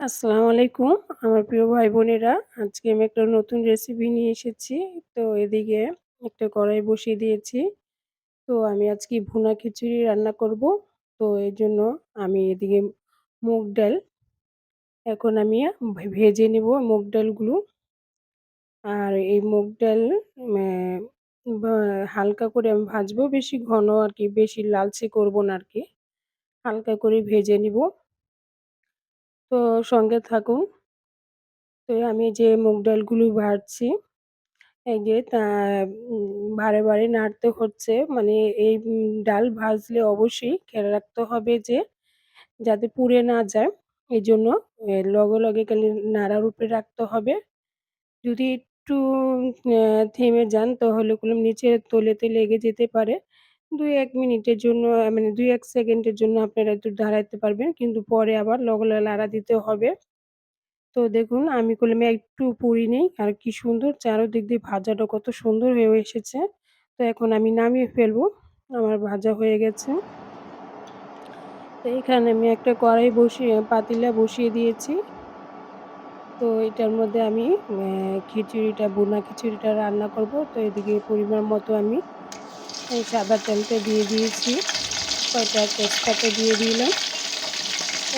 আসসালামু আলাইকুম। আমার প্রিয় ভাই বোনেরা আজকে আমি একটা নতুন রেসিপি নিয়ে এসেছি। তো এদিকে একটা কড়াই বসিয়ে দিয়েছি। তো আমি আজকে ভুনা খিচুড়ি রান্না করব। তো এই জন্য আমি এদিকে মুগ ডাল, এখন আমি ভেজে নেব মুগ ডালগুলো। আর এই মুগ ডাল হালকা করে আমি ভাজবো, বেশি ঘন আর কি, বেশি লালচে করব না আর কি। হালকা করে ভেজে নিব। তো সঙ্গে থাকুন। তো আমি যে মুগ ডালগুলো ভাজছি যে তা বারে বারে নাড়তে হচ্ছে। মানে এই ডাল ভাজলে অবশ্যই খেয়াল রাখতে হবে যে, যাতে পুড়ে না যায়। এই জন্য লগে লগে খালি নাড়ার উপরে রাখতে হবে। যদি একটু থেমে যান, তাহলে কোনো নিচে তলেতে লেগে যেতে পারে। দুই এক মিনিটের জন্য মানে দুই এক সেকেন্ডের জন্য আপনারা একটু দাঁড়াতে পারবেন। কিন্তু পরে আবার লগে লগে নাড়া দিতে হবে। তো দেখুন, আমি কলমে একটু পুড়ি নেই। আর কি সুন্দর চারোদিক দিয়ে ভাজাটা কত সুন্দর হয়ে এসেছে। তো এখন আমি নামিয়ে ফেলব। আমার ভাজা হয়ে গেছে। তো এখানে আমি একটা কড়াই বসিয়ে, পাতিলা বসিয়ে দিয়েছি। তো এটার মধ্যে আমি খিচুড়িটা বোনা খিচুড়িটা রান্না করব। তো এদিকে পরিমাণ মতো আমি সাদা তেলটা দিয়ে দিয়েছি। কয়টা তেজপাতা দিয়ে দিলাম।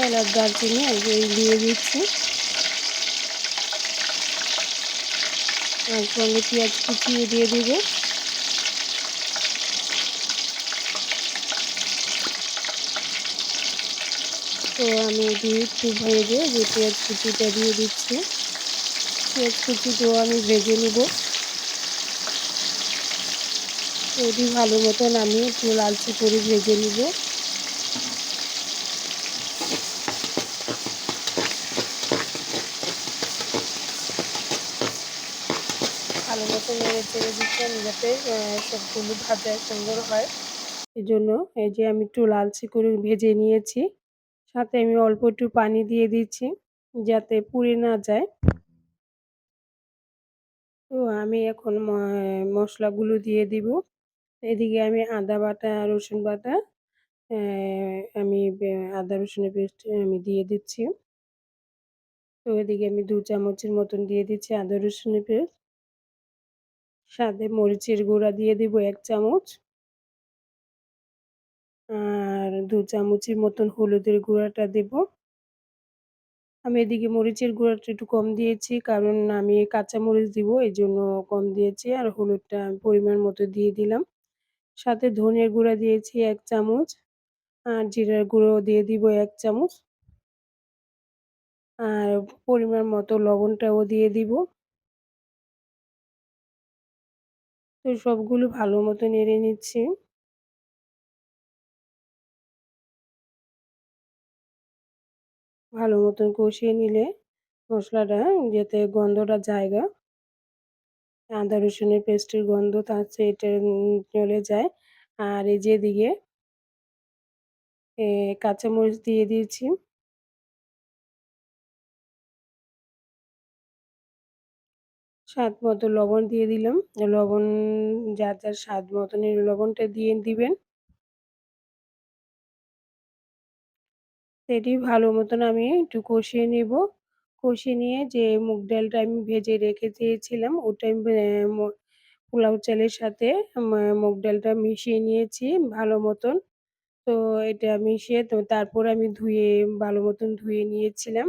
এলাচ দারচিনি দিয়ে দিচ্ছি। আর সঙ্গে পেঁয়াজ কুচিয়ে দিয়ে দিব। তো আমি এটি একটু ভেজে যে পেঁয়াজ কুচিটা দিয়ে দিচ্ছি। পেঁয়াজ কুচিটাও আমি ভেজে নিব। এটি ভালো মতন আমি একটু লালচে করে ভেজে নিব। ভালো মতো নেড়ে চেড়ে দিচ্ছেন যাতে সবগুলো ভাজা সুন্দর হয়। এই জন্য এই যে আমি একটু লালচে করে ভেজে নিয়েছি। সাথে আমি অল্প একটু পানি দিয়ে দিচ্ছি যাতে পুড়ে না যায়। তো আমি এখন মশলাগুলো দিয়ে দিব। এদিকে আমি আদা বাটা, রসুন বাটা আমি আদা রসুনের পেস্ট আমি দিয়ে দিচ্ছি। তো এদিকে আমি দু চামচের মতন দিয়ে দিচ্ছি আদা রসুনের পেস্ট। সাথে মরিচের গুঁড়া দিয়ে দিব এক চামচ। আর দু চামচের মতন হলুদের গুঁড়াটা দেব। আমি এদিকে মরিচের গুঁড়াটা একটু কম দিয়েছি, কারণ আমি কাঁচা মরিচ দিব এই জন্য কম দিয়েছি। আর হলুদটা পরিমাণ মতো দিয়ে দিলাম। সাথে ধনের গুঁড়া দিয়েছি এক চামচ আর জিরার গুঁড়ো দিয়ে দিব এক চামচ। আর পরিমাণ মতো লবণটাও দিয়ে দিব। তো সবগুলো ভালো মতো নেড়ে নিচ্ছি। ভালো মতন কষিয়ে নিলে মশলাটা যাতে গন্ধটা জায়গা আদা, রসুনের পেস্টের গন্ধ তার এটা চলে যায়। আর এই যেদিকে কাঁচামরিচ দিয়ে দিয়েছি। স্বাদ মতো লবণ দিয়ে দিলাম। লবণ, যার যার স্বাদ মতন লবণটা দিয়ে দিবেন। সেটি ভালো মতন আমি একটু কষিয়ে নেব। কষিয়ে নিয়ে যে মুগ ডালটা আমি ভেজে রেখে দিয়েছিলাম, ওটা পোলাও চালের সাথে মুগ ডালটা মিশিয়ে নিয়েছি ভালো মতন। তো এটা মিশিয়ে তো তারপর আমি ধুয়ে ভালো মতন ধুয়ে নিয়েছিলাম।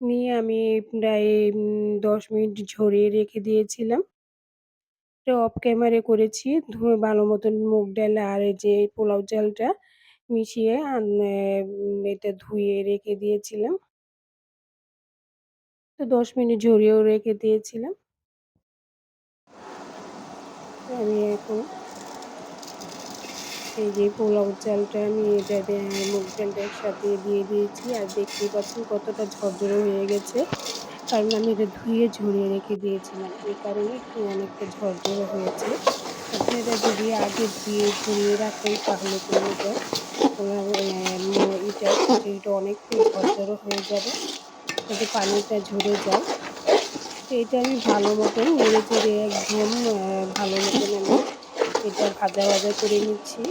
নিয়ে আমি প্রায় দশ মিনিট ঝরিয়ে রেখে দিয়েছিলাম। এটা অফ ক্যামেরে করেছি, ধুয়ে ভালো মতন মুগ ডাল আর যে পোলাও চালটা মিশিয়ে এটা ধুয়ে রেখে দিয়েছিলাম। তো দশ মিনিট ঝরিয়েও রেখে দিয়েছিলাম। আমি এখন এই যে পোলাও চালটা আমি এটা মুগ ডালটা একসাথে দিয়ে দিয়েছি। আর দেখতেই পাচ্ছেন কতটা ঝরঝরে হয়ে গেছে। কারণ আমি এটা ধুয়ে ঝরিয়ে রেখে দিয়েছিলাম। এই কারণে একটু অনেকটা ঝরঝরে হয়েছে। আপনারা যদি আগে ধুয়ে ঝরিয়ে রাখেন তাহলে কোনো এটা এটা এটা অনেকটাই ঝরঝরে হয়ে যাবে। যাতে পানিটা ঝরে যায় তো এটা আমি ভালো মতন নেড়ে চেড়ে একদম ভালো মতন আমি এটা ভাজা ভাজা করে নিচ্ছি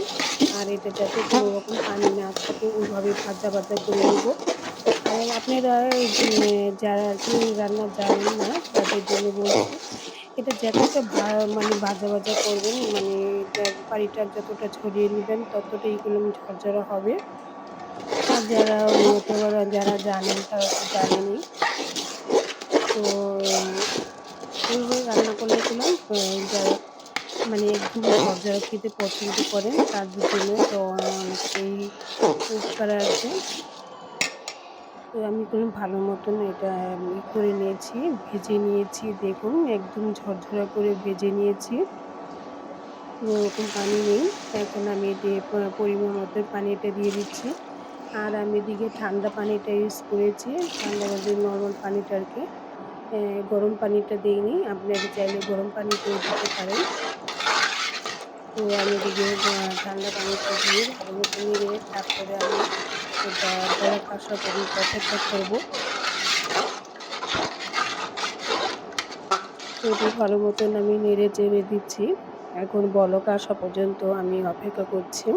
আর এটা যাতে কোনো রকম পানি না থাকে ওইভাবে ভাজা ভাজা করে নেব আর আর আপনারা যারা আরকি রান্না জানেন না তাদের জন্য বলছি। এটা যতটা মানে ভাজা, ভাজা করবেন মানে পানিটা যতটা ঝরিয়ে নেবেন ততটাই এগুলো ঝরঝরা হবে। যারা অন্যতম যারা জানেন তারা তো জানেনই। তো এভাবে রান্না এগুলো যারা মানে একদম ঝরঝরা খেতে পছন্দ করেন তাদের জন্য তো অনেকটাই উপকার আছে। তো আমি এগুলো ভালো মতন এটা ই করে নিয়েছি, ভেজে নিয়েছি দেখুন একদম ঝরঝরা করে ভেজে নিয়েছি। কোনো রকম পানি নেই। এখন আমি এটি পরিমাণ মতো পানিটা দিয়ে দিচ্ছি। আর আমি এদিকে ঠান্ডা পানিটা ইউজ করেছি। ঠান্ডা বলতে নর্মাল পানিটা আরকি। এ, গরম পানিটা দেইনি। আপনারা চাইলে গরম পানিতেও দিতে পারেন। তো আমি এদিকে ঠান্ডা পানিটা দিয়ে ভালো নেড়ে তারপরে আমি এটা আসা পর্যন্ত অপেক্ষা করব। এটি ভালো মতন আমি নেড়ে চেড়ে দিচ্ছি। এখন বলক আসা পর্যন্ত আমি অপেক্ষা করছি।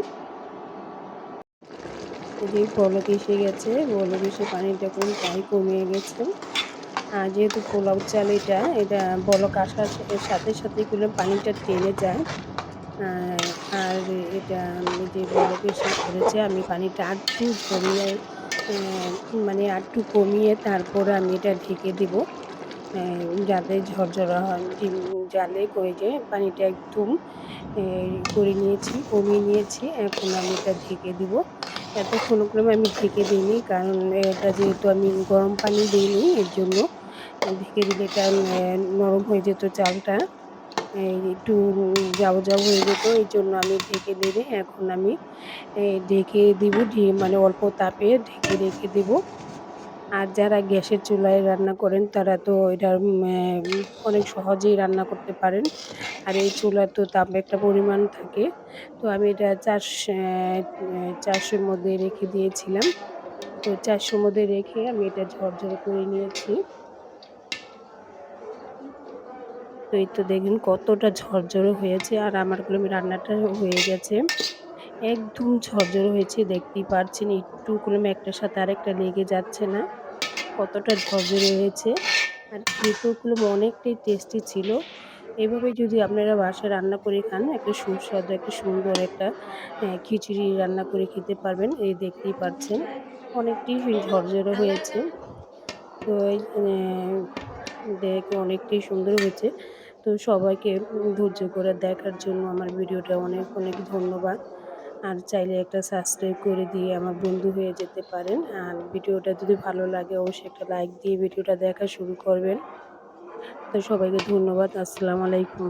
যে বলক এসে গেছে। বলক এসে পানিটা এখন প্রায় কমিয়ে গেছে। আর যেহেতু পোলাও চাল এটা, এটা বলক আসার সাথে, সাথে এগুলো পানিটা টেনে যায়। আর এটা যে বলক এসে পড়েছে আমি পানিটা ঝরিয়ে অ্যা মানে আরেকটু কমিয়ে তারপরে আমি এটা ঢেকে দিব। যাতে ঝরঝরা হয়। জালে করে যে পানিটা একদম করে নিয়েছি, কমিয়ে নিয়েছি। এখন আমি এটা ঢেকে দিব। এতক্ষণ করে আমি ঢেকে দিইনি, কারণ এটা যেহেতু আমি গরম পানি দিইনি, এর জন্য ঢেকে দিলে এটা নরম হয়ে যেত চালটা। একটু যাব যাব হয়ে যেত, এই জন্য আমি ঢেকে দিলে এখন আমি ঢেকে দিব মানে অল্প তাপে ঢেকে রেখে দিব। আর যারা গ্যাসের চুলায় রান্না করেন, তারা তো এটা অনেক সহজেই রান্না করতে পারেন। আর এই চুলার তো তাপ একটা পরিমাণ থাকে। তো আমি এটা চারশ চারশোর মধ্যে রেখে দিয়েছিলাম। তো ৪০০ র মধ্যে রেখে আমি এটা ঝরঝরে করে নিয়েছি। তো এই তো দেখুন কতটা ঝরঝরে হয়েছে, আর আমার কুলমি রান্নাটা হয়ে গেছে। একদম ঝরঝরে হয়েছে দেখতেই পারছেন একটু কুলমি একটার সাথে আরেকটা লেগে যাচ্ছে না। কতটা ঝরঝরে হয়েছে। আর কুলমি অনেকটাই টেস্টি ছিল। এভাবে যদি আপনারা বাসায় রান্না করে খান একটা সুস্বাদু একটা সুন্দর একটা খিচুড়ি রান্না করে খেতে পারবেন। এই দেখতেই পাচ্ছেন। অনেকটাই ঝরঝরে হয়েছে। তো অ্যা দেখে অনেকটাই সুন্দর হয়েছে। তো সবাইকে ধৈর্য করে দেখার জন্য আমার ভিডিওটা অনেক, অনেক ধন্যবাদ। আর চাইলে একটা সাবস্ক্রাইব করে দিয়ে আমার বন্ধু হয়ে যেতে পারেন। আর ভিডিওটা যদি ভালো লাগে, অবশ্যই একটা লাইক দিয়ে ভিডিওটা দেখা শুরু করবেন। তো সবাইকে ধন্যবাদ। আসসালামু আলাইকুম।